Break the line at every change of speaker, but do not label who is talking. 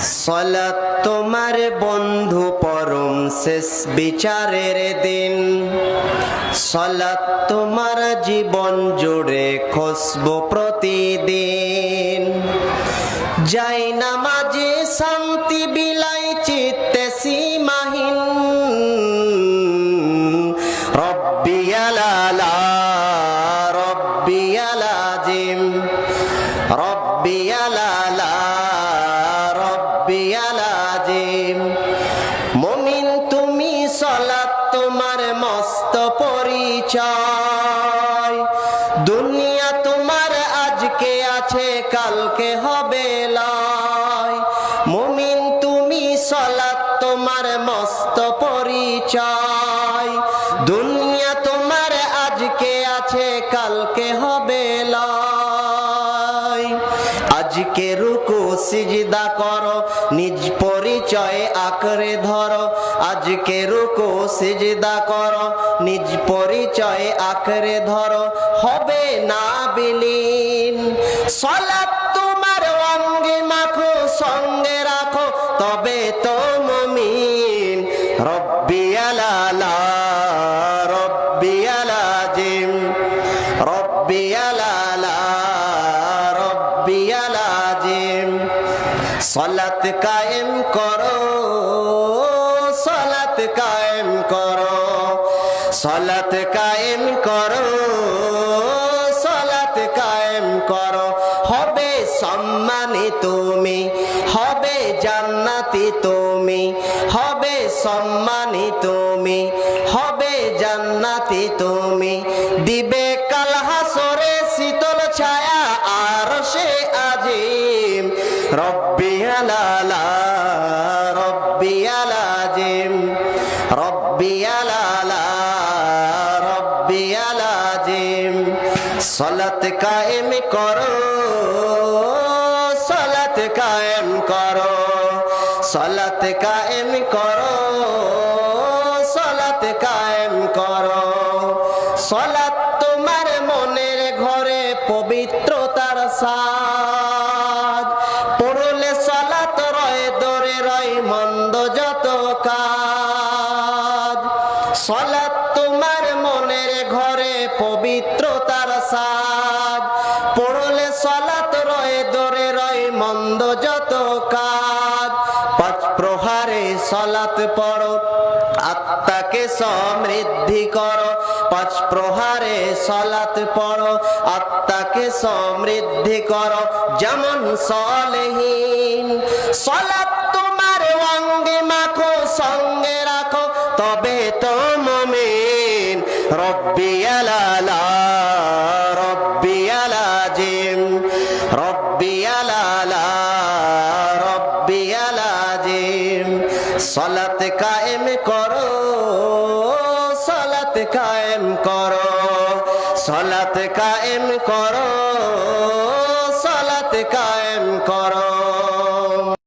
সলাত তোমার বন্ধু পরম শেষ বিচারের দিন। সলাত তোমার জীবন জুড়ে খসব প্রতিদিন। যাই নামাজে শান্তি বিলাই চিত্তে সীমাহীন। রব্বি আলালা, রব্বি আলাজিম দুনিয়া তোমার আজকে আছে কালকে হবে লয়। মুমিন তুমি সলাত তোমার মস্ত পরিচয়। দুনিয়া সিজদা করো, নিজ পরিচয়ে আঁকড়ে ধরো। আজকে রুকু সিজদা করো, নিজ পরিচয়ে আঁকড়ে ধরো। হবে না বিলীন সলাপ তোমার অঙ্গে মাখো, সঙ্গে রাখো, তবে তো সলাত কায়েম করো, সলাত কায়েম করো, সলাত কায়েম করো, সলাত কায়েম করো। হবে সম্মানী তুমি, হবে জান্নাতি তুমি, হবে সম্মানী তুমি, হবে জান্নাতি তুমি। দিবে কাল হাসরে শীতল ছায়া আর সে আজিম। রব্বি আলাজিম সলাত কায়েম করো সলাত কায়েম করো। সলাত কায়েম করো সলাত কায়েম করো। সলাত মন্দ যত কাজ তোমার মনের ঘরে পবিত্রতার সাজ। পড়লে রয়, দরে মন্দ যত কাজ। পাঁচ প্রহারে পড়ো, আত্মাকে সমৃদ্ধি করো। পাঁচ প্রহারে সলাত পড়ো, আত্মাকে সমৃদ্ধি করো। যেমন সলেহীন সলাত অঙ্গে মাখো, সঙ্গে রাখো, তবে তো মমিন রব্বি আলালা রব্বি আলাজিম রব্বি আলালা রব্বি আলাজিম সলাত কায়েম করো, সলাত কায়েম করো, সলাত কায়েম করো